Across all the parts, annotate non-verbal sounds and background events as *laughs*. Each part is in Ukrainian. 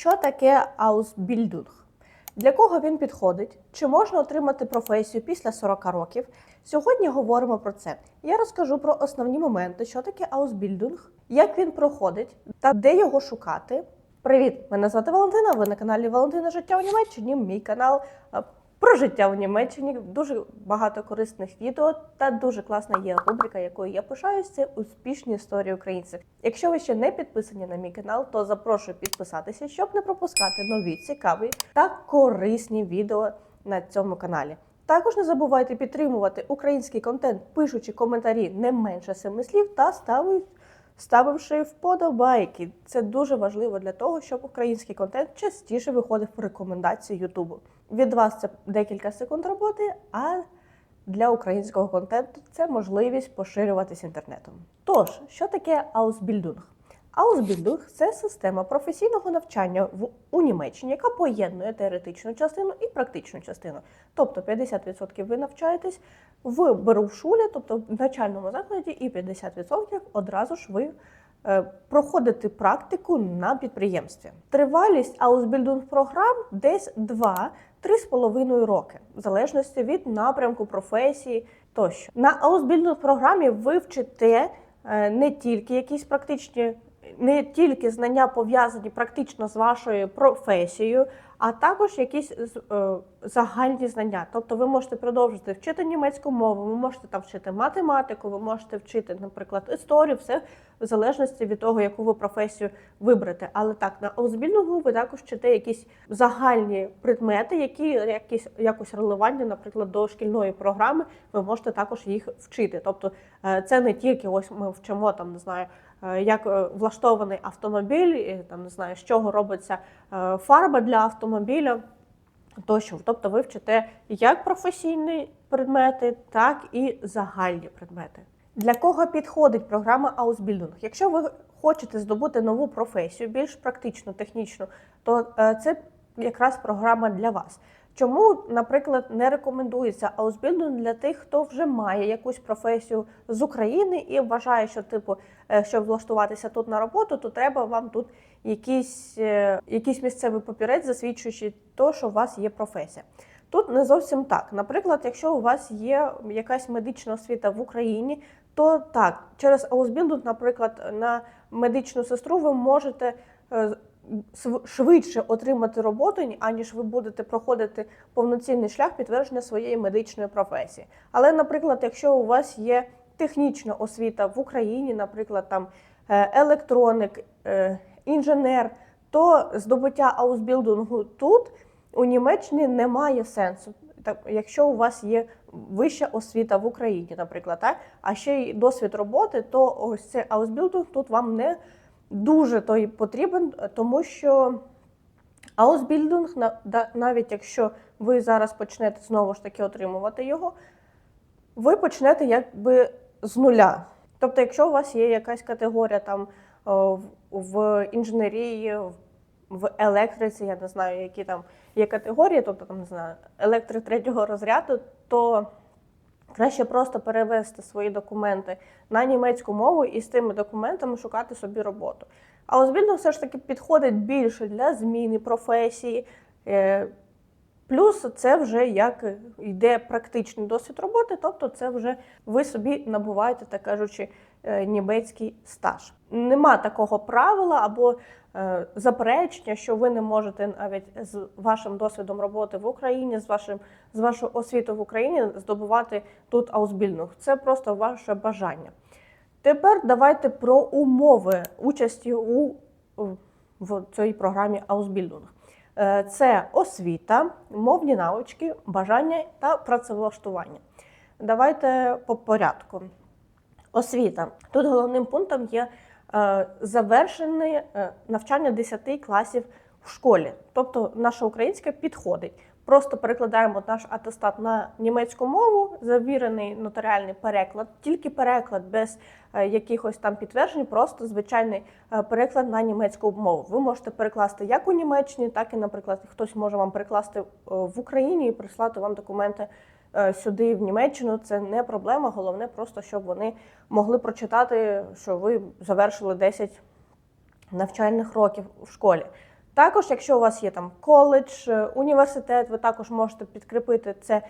Що таке аусбільдунг? Для кого він підходить? Чи можна отримати професію після 40 років? Сьогодні говоримо про це. Я розкажу про основні моменти, що таке аусбільдунг, як він проходить та де його шукати. Привіт! Мене звати Валентина. Ви на каналі Валентина Життя у Німеччині. Мій канал про життя у Німеччині. Дуже багато корисних відео та дуже класна є рубрика, якою я пишаюсь. Це успішні історії українців. Якщо ви ще не підписані на мій канал, то запрошую підписатися, щоб не пропускати нові, цікаві та корисні відео на цьому каналі. Також не забувайте підтримувати український контент, пишучи коментарі не менше семи слів та ставити ставивши вподобайки. Це дуже важливо для того, щоб український контент частіше виходив в рекомендації Ютубу. Від вас це декілька секунд роботи, а для українського контенту це можливість поширюватись інтернетом. Тож, що таке аусбільдунг? Аусбільдунг це система професійного навчання в у Німеччині, яка поєднує теоретичну частину і практичну частину. Тобто 50% ви навчаєтесь в берушулі, тобто в начальному закладі, і 50% одразу ж ви е, проходите практику на підприємстві. Тривалість аусбільдунг програм десь 2-3,5 роки, в залежності від напрямку професії тощо. На аусбільдунг програмі ви вчите е, не тільки якісь практичні не тільки знання пов'язані практично з вашою професією, а також якісь е, загальні знання. Тобто ви можете продовжити вчити німецьку мову, ви можете там вчити математику, ви можете вчити, наприклад, історію, все в залежності від того, яку ви професію виберете. Але так, на озбільного ви також вчите якісь загальні предмети, які якісь якось релевантні, наприклад, до шкільної програми, ви можете також їх вчити. Тобто е, це не тільки ось ми вчимо там, не знаю. Е, як е, влаштований автомобіль, там не знаю, з чого робиться е, фарба для автомобіля. Тощо, тобто ви вчите як професійні предмети, так і загальні предмети. Для кого підходить програма Ausbildung? Якщо ви хочете здобути нову професію, більш практичну, технічну, то це якраз програма для вас. Чому, наприклад, не рекомендується аусбільдинг для тих, хто вже має якусь професію з України і вважає, що типу, щоб влаштуватися тут на роботу, то треба вам тут якийсь якийсь місцевий папірець, засвідчуючи то, що у вас є професія. Тут не зовсім так. Наприклад, якщо у вас є якась медична освіта в Україні, то так, через аусбілдинг, наприклад, на медичну сестру ви можете швидше отримати роботу, аніж ви будете проходити повноцінний шлях підтвердження своєї медичної професії. Але, наприклад, якщо у вас є технічна освіта в Україні, наприклад, там е, електроник, е, інженер, то здобуття аусбілдингу тут у Німеччині не має сенсу. Так, якщо у вас є вища освіта в Україні, наприклад, так, а ще й досвід роботи, то ось цей аусбілдинг тут вам не дуже той потрібен, тому що аусбільдинг, навіть якщо ви зараз почнете знову ж таки отримувати його, ви почнете якби з нуля. Тобто, якщо у вас є якась категорія там в інженерії, в електриці, я не знаю, які там є категорії, тобто там не знаю, електрик третього розряду, то Краще просто перевести свої документи на німецьку мову і з тими документами шукати собі роботу. А озбільно все ж таки підходить більше для зміни професії. Е, плюс це вже як йде практичний досвід роботи, тобто це вже ви собі набуваєте, так кажучи, німецький стаж. Нема такого правила або Е, заперечення, що ви не можете навіть з вашим досвідом роботи в Україні, з вашим з вашою освітою в Україні здобувати тут аусбільнух. Це просто ваше бажання. Тепер давайте про умови участі у в цій програмі Аусбільдунг. Е, це освіта, мовні навички, бажання та працевлаштування. Давайте по порядку. Освіта. Тут головним пунктом є Е, завершене е, навчання 10 класів в школі. Тобто наша українська підходить. Просто перекладаємо наш атестат на німецьку мову, завірений нотаріальний переклад, тільки переклад без е, якихось там підтверджень, просто звичайний переклад на німецьку мову. Ви можете перекласти як у Німеччині, так і, наприклад, хтось може вам перекласти в Україні і прислати вам документи сюди, в Німеччину, це не проблема. Головне, просто щоб вони могли прочитати, що ви завершили 10 навчальних років в школі. Також, якщо у вас є там коледж, е, університет, ви також можете підкріпити це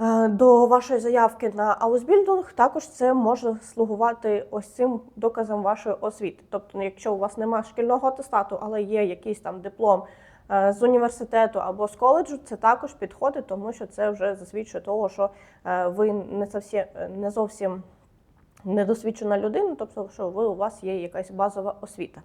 е, до вашої заявки на аусбільдинг. Також це може слугувати ось цим доказом вашої освіти. Тобто, якщо у вас немає шкільного атестату, але є якийсь там диплом е, з університету або з коледжу, це також підходить, тому що це вже засвідчує того, що е, ви не зовсім, не зовсім недосвідчена людина, тобто, що ви у вас є якась базова освіта.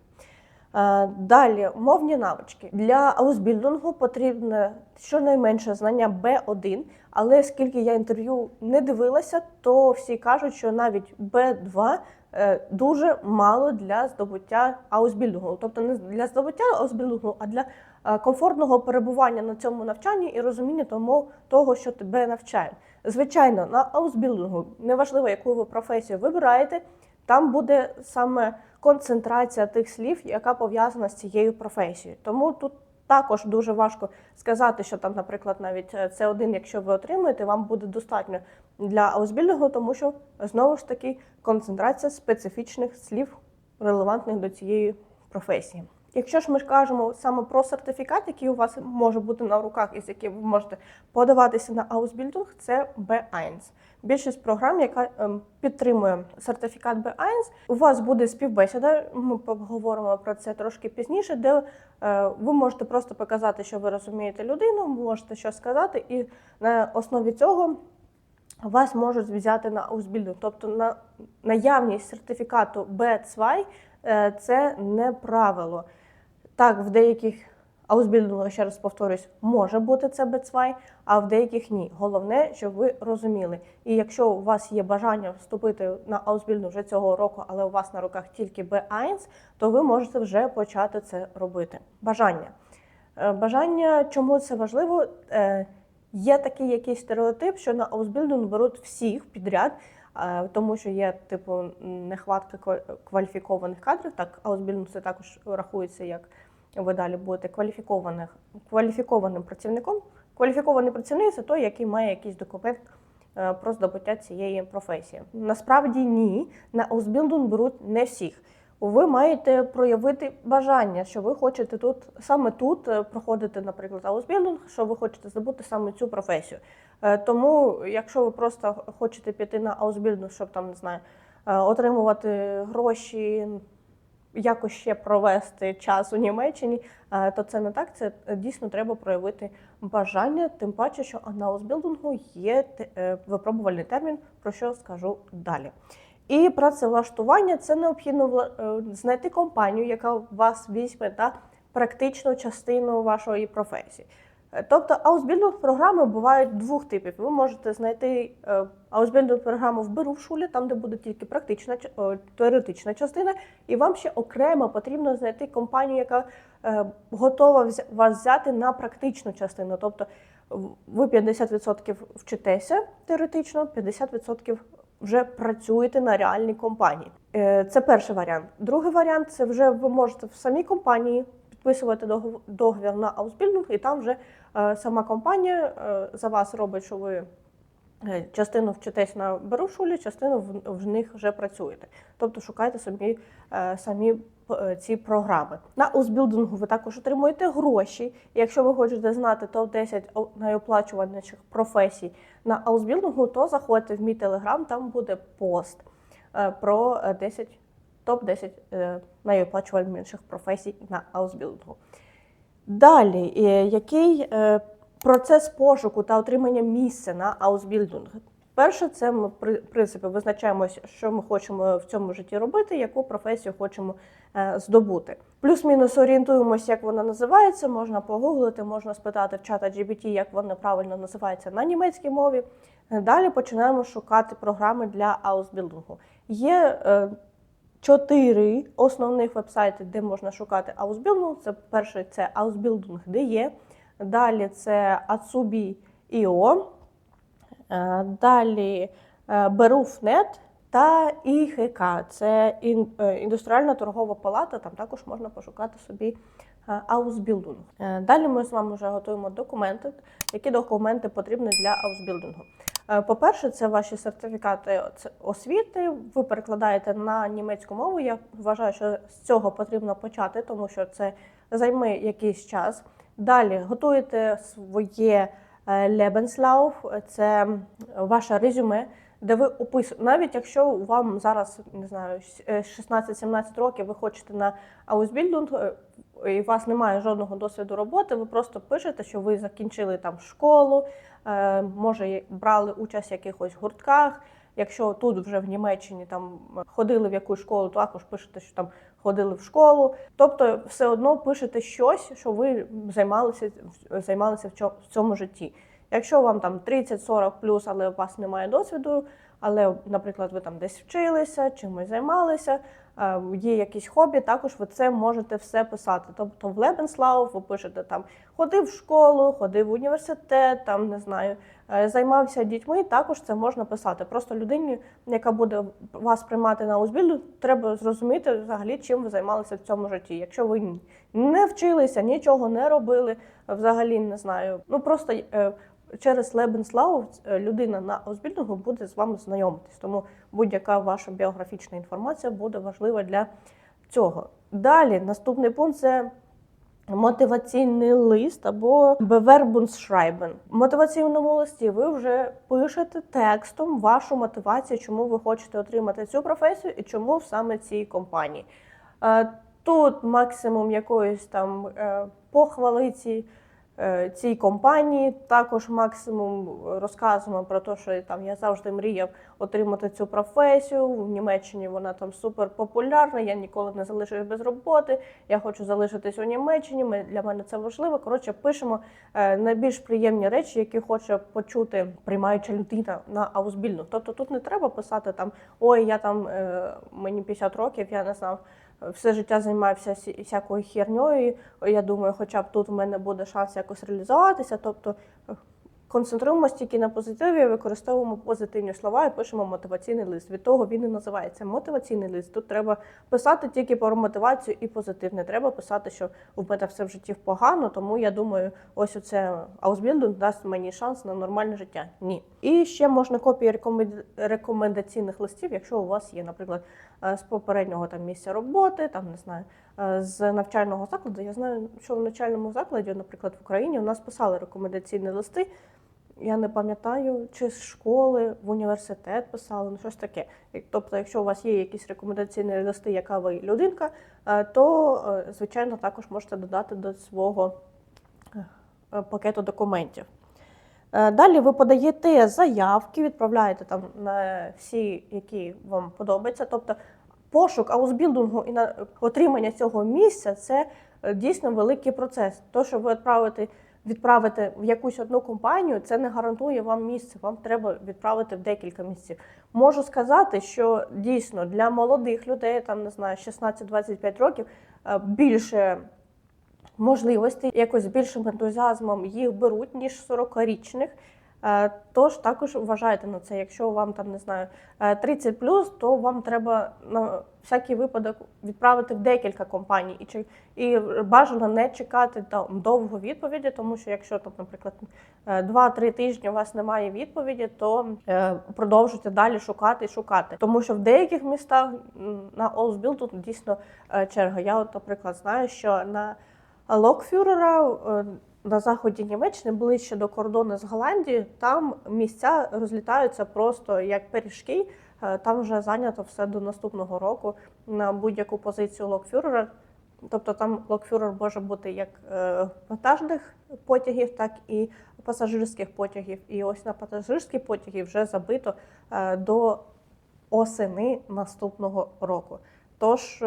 Е, Далі мовні навички для аусбільдингу потрібне щонайменше знання B1, але скільки я інтерв'ю не дивилася, то всі кажуть, що навіть B2 е, дуже мало для здобуття аусбільдингу. Тобто не для здобуття аусбільдингу, а для е, комфортного перебування на цьому навчанні і розуміння тому, того, що тебе навчають. Звичайно, на аусбілдингу, неважливо, яку ви професію вибираєте, там буде саме концентрація тих слів, яка пов'язана з цією професією. Тому тут також дуже важко сказати, що там, наприклад, навіть це один, якщо ви отримуєте, вам буде достатньо для аусбільдингу, тому що знову ж таки концентрація специфічних слів релевантних до цієї професії. Якщо ж ми кажемо саме про сертифікат, який у вас може бути на руках, і з яким ви можете подаватися на аусбільдинг, це B1. Більшість програм, яка ем, підтримує сертифікат B1, у вас буде співбесіда. Ми поговоримо про це трошки пізніше, де е, ви можете просто показати, що ви розумієте людину, можете щось сказати, і на основі цього вас можуть взяти на аусбільдинг. Тобто на наявність сертифікату B2 е, це не правило. Так, в деяких аусбільдингах, ще раз повторюсь, може бути це B2, а в деяких ні. Головне, щоб ви розуміли. І якщо у вас є бажання вступити на аусбільдинг вже цього року, але у вас на руках тільки B1, то ви можете вже почати це робити. Бажання. Е, Бажання, чому це важливо? Е, Є такий якийсь стереотип, що на аусбільдинг беруть всіх підряд, е, тому що є типу нехватка кваліфікованих кадрів. Так, аусбільдинг це також рахується як ви далі будете кваліфікованих кваліфікованим працівником. Кваліфікований працівник це той, який має якийсь документ е, про здобуття цієї професії. Насправді ні, на аусбілдинг беруть не всіх. Ви маєте проявити бажання, що ви хочете тут саме тут е, проходити, наприклад, аусбілдинг, що ви хочете здобути саме цю професію. Е, Тому, якщо ви просто хочете піти на аусбілдинг, щоб там не знаю, отримувати гроші, якось ще провести час у Німеччині, е, то це не так. Це е, дійсно треба проявити бажання, тим паче, що на аусбілдингу є е, випробувальний термін, про що скажу далі. І працевлаштування це необхідно знайти компанію, яка вас візьме та практичну частину вашої професії. Е, Тобто аусбілдинг програми бувають двох типів. Ви можете знайти аусбілдинг програму в Берушулі, там де буде тільки практична теоретична частина, і вам ще окремо потрібно знайти компанію, яка е, готова вас взяти на практичну частину. Тобто ви 50% вчитеся теоретично, 50% вже працюєте на реальній компанії. Е, Це перший варіант. Другий варіант це вже ви можете в самій компанії підписувати договір на аусбілдинг, і там вже е, сама компанія е, за вас робить, що ви е, частину вчитесь на берушулі, частину в, них вже працюєте. Тобто шукайте собі самі ці програми. На аусбілдингу ви також отримуєте гроші. Якщо ви хочете знати топ-10 найоплачуваніших професій на аусбілдингу, то заходьте в мій телеграм, там буде пост про е, 10 топ-10 е, найоплачуваніших професій на аусбілдингу. Далі, е, який е, процес пошуку та отримання місця на аусбілдинг? Перше, це ми в принципі визначаємося, що ми хочемо в цьому житті робити, яку професію хочемо здобути. Плюс-мінус орієнтуємося, як вона називається. Можна погуглити, можна спитати в чата GPT, як вона правильно називається на німецькій мові. Далі починаємо шукати програми для аусбілдингу. Є чотири основних вебсайти, де можна шукати аусбілдинг. Це перший це Ausbildung.de, далі це Atsubi.io, е, далі е, Beruf.net та ІХК. Це е, індустріальна торгова палата. Там також можна пошукати собі аусбілдинг. Е, Далі ми з вами вже готуємо документи. Які документи потрібні для аусбілдингу? Е, По-перше, це ваші сертифікати освіти. Ви перекладаєте на німецьку мову. Я вважаю, що з цього потрібно почати, тому що це займе якийсь час. Далі готуєте своє е, Lebenslauf, це ваше резюме, де ви описуєте, навіть якщо вам зараз не знаю е, 16-17 років, ви хочете на Ausbildung, е, і у вас немає жодного досвіду роботи, ви просто пишете, що ви закінчили там школу, е, може брали участь в якихось гуртках. Якщо тут вже в Німеччині там ходили в якусь школу, то також пишете, що там ходили в школу. Тобто, все одно пишете щось, що ви займалися займалися в цьому житті. Якщо вам там 30-40 плюс, але у вас немає досвіду, але, наприклад, ви там десь вчилися, чимось займалися, е, є якісь хобі, також ви це можете все писати. Тобто в Lebenslauf ви пишете там ходив в школу, ходив в університет, там не знаю, е, займався дітьми. Також це можна писати. Просто людині, яка буде вас приймати на узбільду, треба зрозуміти взагалі, чим ви займалися в цьому житті. Якщо ви не вчилися, нічого не робили, взагалі не знаю. Ну просто е, через Lebenslauf е, людина на Ausbildung буде з вами знайомитись. Тому будь-яка ваша біографічна інформація буде важлива для цього. Далі наступний пункт це. Мотиваційний лист або Bewerbungsschreiben. В мотиваційному листі ви вже пишете текстом вашу мотивацію, чому ви хочете отримати цю професію і чому саме цій компанії. Е, Тут максимум якоїсь там е, похвали цій, е, компанії. Також максимум розказуємо про те, що там я завжди мріяв отримати цю професію. В Німеччині вона там супер популярна. Я ніколи не залишусь без роботи. Я хочу залишитись у Німеччині. Ми для мене це важливо. Коротше, пишемо е, найбільш приємні речі, які хоче почути приймаюча людина на аузбільну. Тобто тут не треба писати там ой, я там е, мені 50 років, я не знав. Все життя займався всякою херньою. Я думаю, хоча б тут в мене буде шанс якось реалізуватися. Тобто концентруємося тільки на позитиві, використовуємо позитивні слова і пишемо мотиваційний лист. Від того він і називається мотиваційний лист. Тут треба писати тільки про мотивацію і позитив. Не треба писати, що в мене все в житті погано, тому я думаю, ось оце Ausbildung дасть мені шанс на нормальне життя. Ні. І ще можна копії рекомен- рекомендаційних листів, якщо у вас є, наприклад, е, з попереднього там місця роботи, там не знаю, е, з навчального закладу. Я знаю, що в навчальному закладі, наприклад, в Україні у нас писали рекомендаційні листи. Я не пам'ятаю, чи з школи, в університет писали, ну щось таке. Тобто, якщо у вас є якісь рекомендаційні листи, яка ви людинка, е, то е, звичайно також можете додати до свого е, пакету документів. Далі ви подаєте заявки, відправляєте там на всі, які вам подобаються. Тобто пошук аусбілдингу і на отримання цього місця це дійсно великий процес. То, що ви відправите, відправите в якусь одну компанію, це не гарантує вам місце. Вам треба відправити в декілька місців. Можу сказати, що дійсно для молодих людей, там не знаю, 16-25 років, е, більше можливостей, якось більшим ентузіазмом їх беруть, ніж 40-річних. Е, Тож також вважайте на це. Якщо вам там не знаю е, 30 то вам треба на всякий випадок відправити в декілька компаній і чи і бажано не чекати там довго відповіді, тому що якщо там, наприклад, е, 2-3 тижні у вас немає відповіді, то е, продовжуйте далі шукати і шукати. Тому що в деяких містах на Олсбіл тут дійсно е, черга. Я, от, наприклад, знаю, що на Локфюрера е, на заході Німеччини, ближче до кордону з Голландією, там місця розлітаються просто як пиріжки. Е, Там вже зайнято все до наступного року на будь-яку позицію локфюрера. Тобто там локфюрер може бути як е, вантажних потягів, так і пасажирських потягів. І ось на пасажирські потяги вже забито е, до осени наступного року. Тож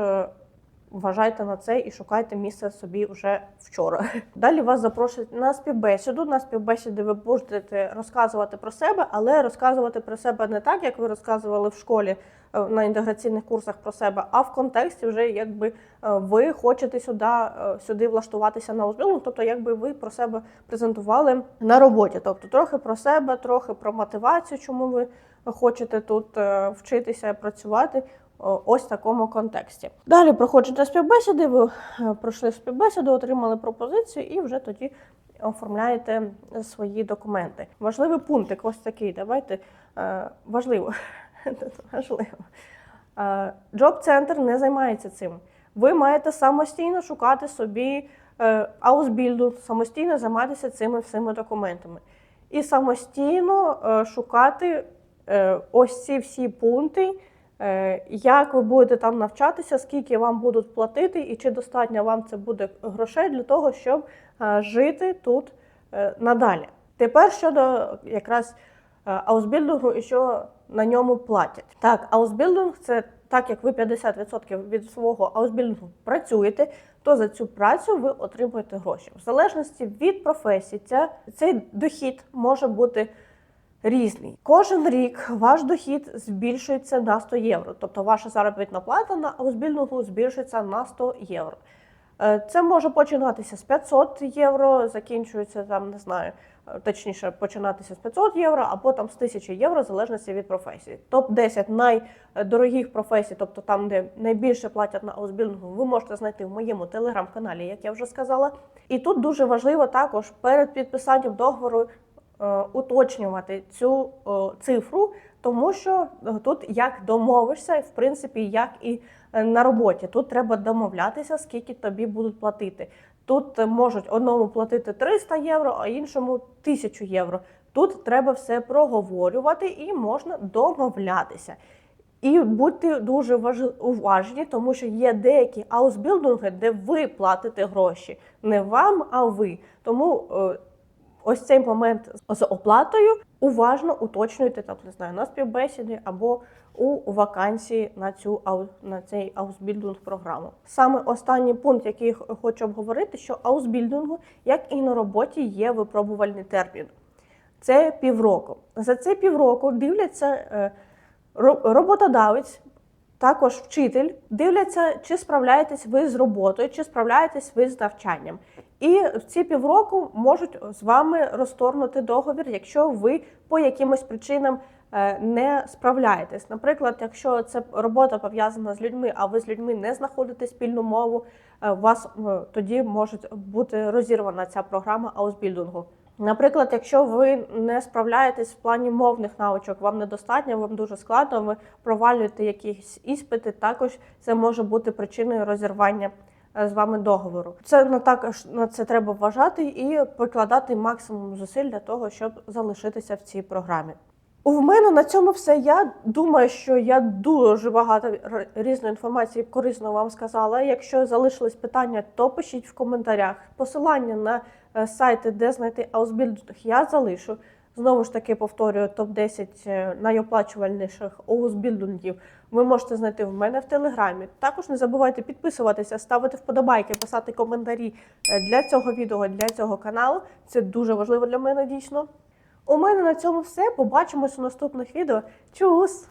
вважайте на це і шукайте місце собі вже вчора. Далі вас запрошують на співбесіду. На співбесіді ви будете розказувати про себе, але розказувати про себе не так, як ви розказували в школі е, на інтеграційних курсах про себе, а в контексті вже якби е, ви хочете сюди, е, сюди влаштуватися на узбілку, тобто якби ви про себе презентували на роботі. Тобто трохи про себе, трохи про мотивацію, чому ви хочете тут вчитися працювати. Ось такому контексті. Далі проходження співбесіди, ви е, пройшли співбесіду, отримали пропозицію і вже тоді оформляєте свої документи. Важливий пунктик, ось такий. Давайте е, важливо. *laughs* важливо. Джоб-центр не займається цим. Ви маєте самостійно шукати собі е, аусбільдинг, самостійно займатися цими всіми документами. І самостійно шукати ось ці всі пункти, як ви будете там навчатися, скільки вам будуть платити, і чи достатньо вам це буде грошей для того, щоб е, жити тут е, надалі. Тепер щодо якраз е, аусбілдингу і що на ньому платять. Так, аусбілдинг це так як ви 50% від свого аусбілдингу працюєте, то за цю працю ви отримуєте гроші. В залежності від професії, ця, цей дохід може бути різний. Кожен рік ваш дохід збільшується на 100 євро. Тобто ваша заробітна плата на аусбілдингу збільшується на 100 євро. Е, Це може починатися з 500 євро, закінчується там, не знаю, е, точніше, починатися з 500 євро, або там з 1000 євро, в залежності від професії. Топ 10 найдорогих професій, тобто там, де найбільше платять на аусбілдингу, ви можете знайти в моєму телеграм-каналі, як я вже сказала. І тут дуже важливо також перед підписанням договору уточнювати цю е, цифру, тому що е, тут як домовишся, в принципі, як і е, на роботі. Тут треба домовлятися, скільки тобі будуть платити. Тут е, можуть одному платити 300 євро, а іншому 1000 євро. Тут треба все проговорювати і можна домовлятися. І будьте дуже важ- уважні, тому що є деякі аусбілдинги, де ви платите гроші, не вам, а ви. Тому е, ось цей момент з оплатою уважно уточнюйте там, не знаю, на співбесіді або у вакансії на цю на цей аусбілдинг програму. Саме останній пункт, який хочу обговорити, що аусбілдингу, як і на роботі, є випробувальний термін. Це півроку. За це півроку дивляться е, роботодавець, також вчитель, дивляться, чи справляєтесь ви з роботою, чи справляєтесь ви з навчанням. І в ці півроку можуть з вами розторгнути договір, якщо ви по якимось причинам е, не справляєтесь. Наприклад, якщо це робота пов'язана з людьми, а ви з людьми не знаходите спільну мову, е, у вас е, тоді може бути розірвана ця програма аусбілдингу. Наприклад, якщо ви не справляєтесь в плані мовних навичок, вам недостатньо, вам дуже складно, ви провалюєте якісь іспити, також це може бути причиною розірвання е, з вами договору. Це на також на це треба вважати і прикладати максимум зусиль для того, щоб залишитися в цій програмі. У мене на цьому все. Я думаю, що я дуже багато різної інформації корисно вам сказала. Якщо залишились питання, то пишіть в коментарях. Посилання на е, сайти, де знайти аусбілдинг, я залишу. Знову ж таки повторюю, топ-10 е, найоплачувальніших оузбілдингів ви можете знайти в мене в телеграмі. Також не забувайте підписуватися, ставити вподобайки, писати коментарі е, для цього відео, для цього каналу. Це дуже важливо для мене дійсно. У мене на цьому все. Побачимось у наступних відео. Чус!